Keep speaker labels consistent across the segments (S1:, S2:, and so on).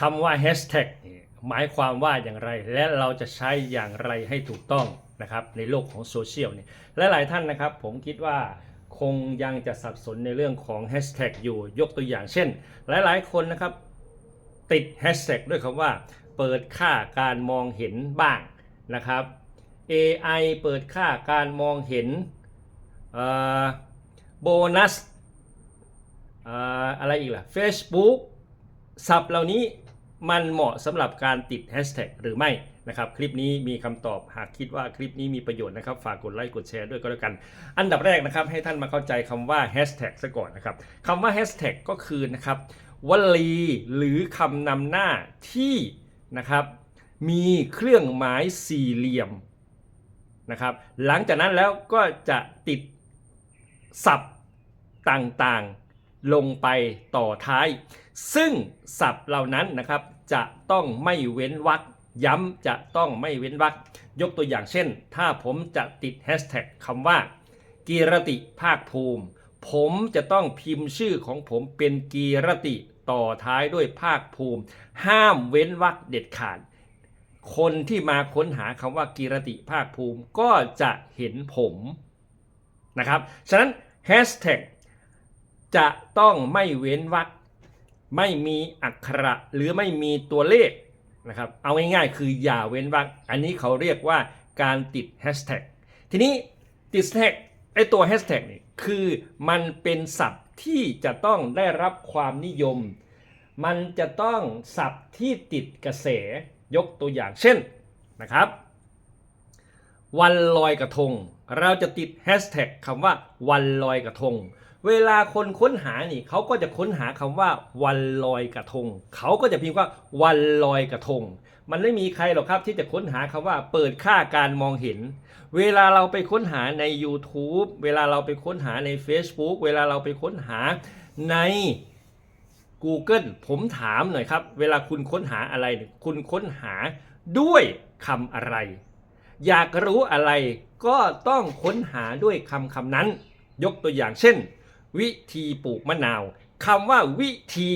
S1: คำว่า hashtag หมายความว่าอย่างไร และเราจะใช้อย่างไรให้ถูกต้องนะครับในโลกของโซเชียลเนี่ยและหลายท่านนะครับผมคิดว่าคงยังจะสับสนในเรื่องของ hashtag อยู่ยกตัวอย่างเช่น หลายๆ คนนะครับติด hashtag ด้วยคำว่า เปิดค่าการมองเห็นบ้างนะครับ AI เปิดค่าการมองเห็นโบนัสอะไรอีกล่ะ Facebook ศัพท์เหล่านี้ มันเหมาะสำหรับการติด hashtag หรือไม่นะครับ คลิปนี้มีคำตอบหากคิดว่าคลิปนี้มีประโยชน์นะครับ ฝากกดไลค์กดแชร์ด้วยก็แล้วกัน อันดับแรกนะครับ ให้ท่านมาเข้าใจคำว่า hashtag ซะก่อนนะครับคำว่า hashtag ก็คือนะครับวลีหรือคำนำหน้าที่นะครับ มีเครื่องหมายสี่เหลี่ยมนะครับ หลังจากนั้นแล้วก็จะติดศัพท์ต่างๆ ลงไปต่อท้าย ซึ่งศัพท์เหล่านั้นนะครับจะต้องไม่เว้นวรรคย้ำจะต้องไม่เว้นวรรคยกตัวอย่างเช่น ถ้าผมจะติดแฮชแท็กคำว่ากีรติภาคภูมิ ผมจะต้องพิมพ์ชื่อของผมเป็นกีรติต่อท้ายด้วยภาคภูมิ ห้ามเว้นวรรคเด็ดขาด คนที่มาค้นหาคำว่ากีรติภาคภูมิก็จะเห็นผมนะครับ ฉะนั้นแฮชแท็ก จะต้องไม่เว้นวรรคไม่มีอักขระหรือไม่มีตัวเลขนะครับเอาง่ายๆคืออย่าเว้นวรรคอันนี้เขาเรียกว่าการติดแฮชแท็กทีนี้ติดแท็กไอตัวแฮชแท็กนี่คือมันเป็นศัพท์ที่จะต้องได้รับความนิยม มันจะต้องศัพท์ที่ติดกระแสยกตัวอย่างเช่นนะครับ วันลอยกระทง เราจะติดแฮชแท็กคำว่าวันลอยกระทง เวลาคนค้นหานี่เขาก็จะค้นหาคำว่า วันลอยกระทง เขาก็จะพิมพ์ว่าวันลอยกระทง มันไม่มีใครหรอกครับที่จะค้นหาคำว่า เปิดค่าการมองเห็น เวลาเราไปค้นหาใน YouTube เวลาเราไปค้นหาใน Facebook เวลาเราไปค้นหาใน Google ผมถามหน่อยครับ เวลาคุณค้นหาอะไรเนี่ยคุณค้นหาด้วยคำอะไร อยากรู้อะไรก็ต้องค้นหาด้วยคำคำนั้น ยกตัวอย่างเช่น วิธีปลูกมะนาวคำว่าวิธี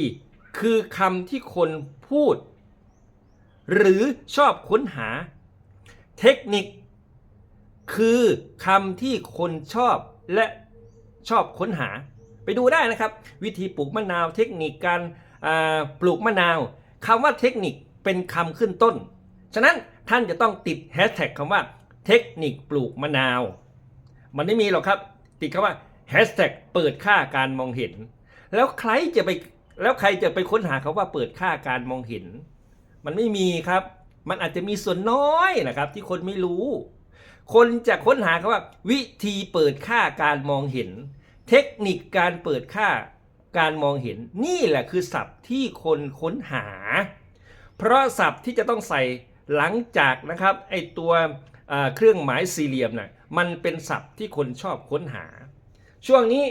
S1: คือคำที่คนพูด หรือชอบค้นหา เทคนิค คือคำที่คนชอบและชอบค้นหา ไปดูได้นะครับ วิธีปลูกมะนาว เทคนิคการปลูกมะนาวคำว่าเทคนิคเป็นคำขึ้นต้น ฉะนั้นท่านจะต้องติดแฮชแท็กคำว่า เทคนิคปลูกมะนาว มันไม่มีหรอกครับ ติดคำว่า แฮชแท็กเปิดค่าการมองเห็น แล้วใครจะไปแล้วใครจะไปค้นหาคาว่าเปิดค่าการมองเห็น มันไม่มีครับ มันอาจจะมีส่วนน้อยนะครับ ที่คนไม่รู้ คนจะค้นหาคาว่า วิธีเปิดค่าการมองเห็น เทคนิคการเปิดค่าการมองเห็น นี่แหละคือศัพท์ที่คนค้นหา เพราะศัพท์ที่จะต้องใส่หลังจากนะครับไอตัวเครื่องหมายสี่เหลี่ยมน่ะมันเป็นศัพท์ที่คนชอบค้นหา ช่วงนี้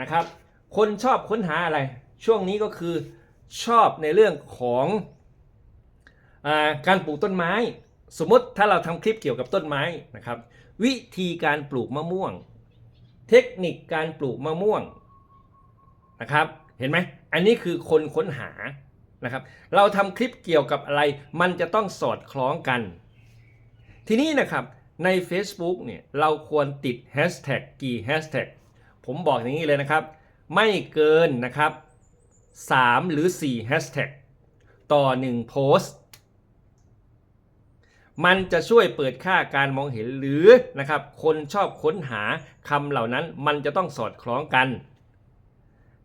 S1: นะครับ คนชอบค้นหาอะไร ช่วงนี้ก็คือชอบในเรื่องของอการปลูกต้นไม้ สมมติถ้าเราทำคลิปเกี่ยวกับต้นไม้นะครับ วิธีการปลูกมะม่วง เทคนิคการปลูกมะม่วงนะครับ เห็นไหมอันนี้คือคนค้นหานะครับ เราทำคลิปเกี่ยวกับอะไร มันจะต้องสอดคล้องกัน ทีนี้นะครับใน Facebook เนี่ยเราควรติดแฮชแท็กกี่แฮชแท็ก ผมบอกอย่างนี้เลยนะครับ ไม่เกินนะครับ 3 หรือ4แฮชแท็กต่อ 1 โพสต์มันจะช่วยเปิดค่าการมองเห็นหรือนะครับคนชอบค้นหาคำเหล่านั้นมันจะต้องสอดคล้องกัน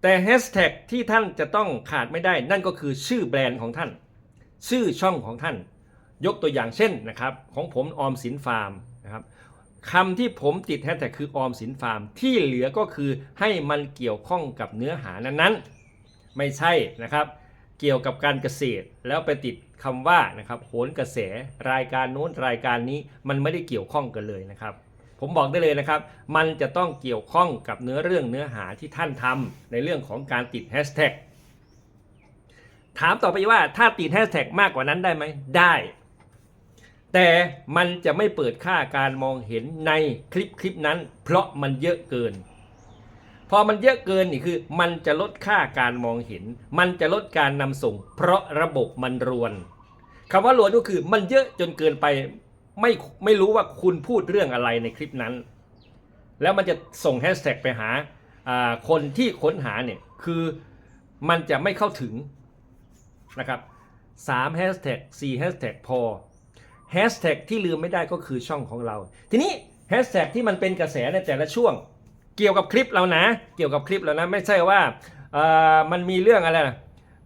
S1: แต่แฮชแท็กที่ท่านจะต้องขาดไม่ได้ นั่นก็คือชื่อแบรนด์ของท่าน ชื่อช่องของท่าน ยกตัวอย่างเช่นนะครับ ของผมออมสินฟาร์มนะครับ คำที่ผมติดแฮชแท็กคือออมสินฟาร์ม ที่เหลือก็คือให้มันเกี่ยวข้องกับเนื้อหานั้นๆ ไม่ใช่นะครับ เกี่ยวกับการเกษตร แล้วไปติดคำว่านะครับโหนกระแสรายการโน้นรายการนี้มันไม่ได้เกี่ยวข้องกันเลยนะครับ ผมบอกได้เลยนะครับ มันจะต้องเกี่ยวข้องกับเนื้อเรื่องเนื้อหาที่ท่านทำในเรื่องของการติดแฮชแท็กถามต่อไปว่าถ้าติดแฮชแท็กมากกว่านั้นได้ไหมได้ แต่มันจะไม่เปิดค่าการมองเห็นในคลิปคลิปนั้น เพราะมันเยอะเกิน พอมันเยอะเกินนี่คือมันจะลดค่าการมองเห็น มันจะลดการนำส่ง เพราะระบบมันรวนคำว่ารวนก็คือมันเยอะจนเกินไปไม่ไม่รู้ว่าคุณพูดเรื่องอะไรในคลิปนั้น แล้วมันจะส่งแฮชแท็กไปหาอ่าคนที่ค้นหาเนี่ยคือมันจะไม่เข้าถึงนะครับสามแฮชแท็กสี่แฮชแท็กพอ แฮชแท็กที่ลืมไม่ได้ก็คือช่องของเรา ทีนี้แฮชแท็กที่มันเป็นกระแสในแต่ละช่วง เกี่ยวกับคลิปเรานะ เกี่ยวกับคลิปเรานะ ไม่ใช่ว่ามันมีเรื่องอะไรนะ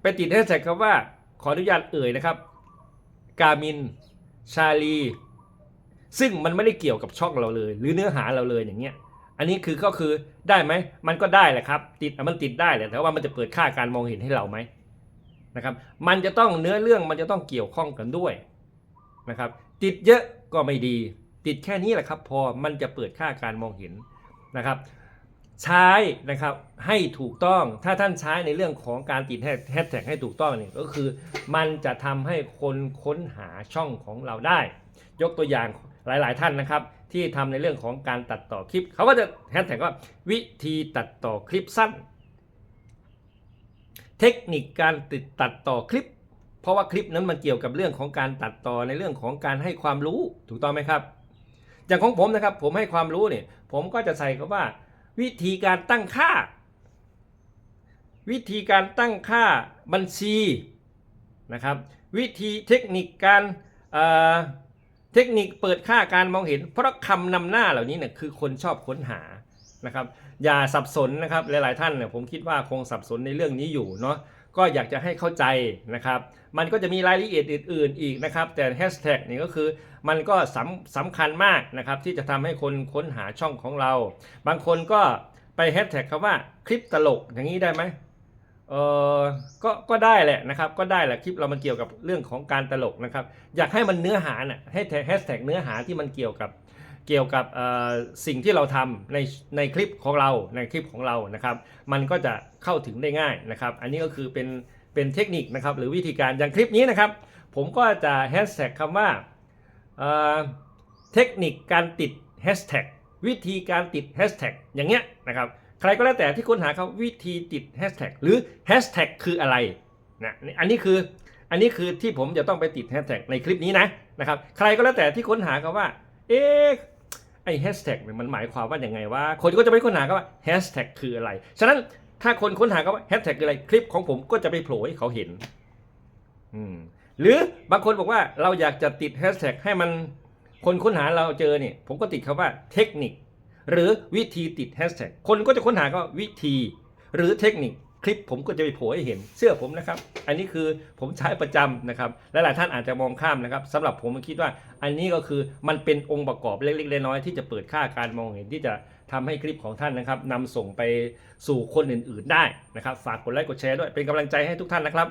S1: ไปติดแฮชแท็กคำว่าขออนุญาตเอ่ยนะครับ กามิน ชาลี ซึ่งมันไม่ได้เกี่ยวกับช่องเราเลย หรือเนื้อหาเราเลยอย่างเงี้ย อันนี้คือก็คือได้ไหม มันก็ได้แหละครับ ติดมันติดได้แหละแต่ว่ามันจะเปิดค่าการมองเห็นให้เราไหมนะครับ มันจะต้องเนื้อเรื่องมันจะต้องเกี่ยวข้องกันด้วย นะครับ ติดเยอะก็ไม่ดี ติดแค่นี้แหละครับ พอมันจะเปิดค่าการมองเห็นนะครับ ใช้นะครับให้ถูกต้องถ้าท่านใช้ในเรื่องของการติดแฮชแท็กให้ถูกต้องเนี่ยก็คือ มันจะทำให้คนค้นหาช่องของเราได้ ยกตัวอย่างหลาย ๆ ท่านนะครับ ที่ทำในเรื่องของการตัดต่อคลิป เขาก็จะแฮชแท็กว่าวิธีตัดต่อคลิปสั้น เทคนิคการติดตัดต่อคลิป เพราะว่าคลิปนั้นมันเกี่ยวกับเรื่องของการตัดต่อในเรื่องของการให้ความรู้ถูกต้องไหมครับอย่างของผมนะครับผมให้ความรู้เนี่ยผมก็จะใส่คำว่า วิธีการตั้งค่า วิธีการตั้งค่าบัญชีนะครับ วิธีเทคนิคการเเทคนิคเปิดค่าการมองเห็น เพราะคำนำหน้าเหล่านี้เนี่ยคือคนชอบค้นหานะครับ อย่าสับสนนะครับหลาย ๆ ท่านเนี่ยผมคิดว่าคงสับสนในเรื่องนี้อยู่เนาะ ก็อยากจะให้เข้าใจนะครับ มันก็จะมีรายละเอียดอื่น ๆ อีกนะครับ แต่แฮชแท็กนี่ก็คือมันก็สำสำคัญมากนะครับ ที่จะทำให้คนค้นหาช่องของเรา บางคนก็ไปแฮชแท็กคำว่าคลิปตลกอย่างนี้ได้ไหมเออก็ก็ได้แหละนะครับ ก็ได้แหละคลิปเรามันเกี่ยวกับเรื่องของการตลกนะครับ อยากให้มันเนื้อหาน่ะให้แฮชแท็กเนื้อหาที่มันเกี่ยวกับ เกี่ยวกับสิ่งที่เราทำในในคลิปของเราในคลิปของเรานะครับ มันก็จะเข้าถึงได้ง่ายนะครับ อันนี้ก็คือเป็นเป็นเทคนิคนะครับหรือวิธีการอย่างคลิปนี้นะครับ ผมก็จะแฮชแท็กคำว่าเเทคนิคการติดแฮชแท็กวิธีการติดแฮชแท็กอย่างเงี้ยนะครับใครก็แล้วแต่ที่ค้นหาคำวิธีติดแฮชแท็กหรือแฮชแท็กคืออะไรนะอันนี้คืออันนี้คือที่ผมจะต้องไปติดแฮชแท็กในคลิปนี้นะนะครับใครก็แล้วแต่ที่ค้นหาคำว่า เอ๊ะไอแฮชแท็กมันหมายความว่าอย่างไงว่า คนก็จะไปค้นหาคำว่าแฮชแท็กคืออะไร ฉะนั้นถ้าคนค้นหาคำว่าแฮชแท็กคืออะไรคลิปของผมก็จะไปโผล่ให้เขาเห็น อืมหรือบางคนบอกว่าเราอยากจะติดแฮชแท็กให้มันคนค้นหาเราเจอเนี่ย ผมก็ติดคำว่าเทคนิค หรือวิธีติดแฮชแท็กคนก็จะค้นหาก็วิธี หรือเทคนิค คลิปผมก็จะไปโผล่ให้เห็นเสื้อผมนะครับ อันนี้คือผมใช้ประจำนะครับและหลายท่านอาจจะมองข้ามนะครับสำหรับผมคิดว่าอันนี้ก็คือมันเป็นองค์ประกอบเล็กๆน้อยๆที่จะเปิดค่าการมองเห็นที่จะทำให้คลิปของท่านนะครับนำส่งไปสู่คนอื่นๆได้นะครับ ฝากกดไลค์กดแชร์ด้วยเป็นกำลังใจให้ทุกท่านนะครับ